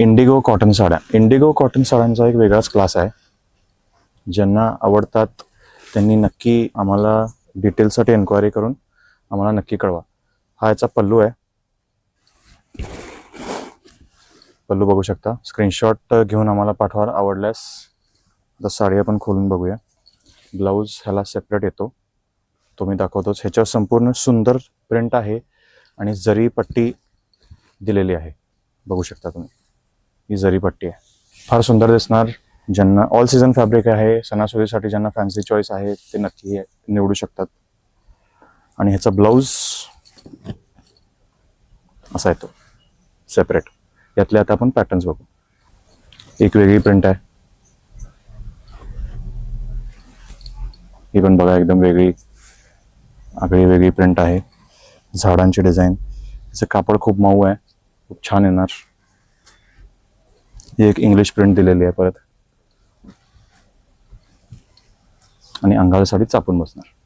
Indigo cotton साड्या. Indigo cotton साड्यांचा एक वेगळाच क्लास आहे. ज्यांना आवडतात त्यांनी नक्की आम्हाला डिटेलसाठी एन्क्वायरी करून आम्हाला नक्की कळवा. हा याचा पल्लू आहे. पल्लू बघू शकता. स्क्रीनशॉट घेऊन आम्हाला पाठवा आवडल्यास. आता साडी आपण खोलून बघूया. ब्लाऊज ह्याला सेपरेट येतो. तो मी दाखवतोच. ह्याच्यावर संपूर्ण सुंदर प्रिंट आहे आणि जरी पट्टी दिलेली आहे. बघू शकता तुम्ही. ही जरी पट्टी आहे. फार सुंदर दिसणार. ज्यांना ऑल सीझन फॅब्रिक आहे सणासुदीसाठी ज्यांना फॅन्सी चॉईस आहे ते नक्की निवडू शकतात. आणि ह्याचा ब्लाऊज असा येतो. सेपरेट यातले आता आपण पॅटर्न्स बघू. एक वेगळी प्रिंट आहे. ही पण बघा एकदम वेगळी. आगळी वेगळी प्रिंट आहे. झाडांची डिझाईन त्याचं कापड खूप मऊ आहे. खूप छान येणार. ही एक इंग्लिश प्रिंट दिलेली आहे परत. आणि अंगाला साडी चापून बसणार.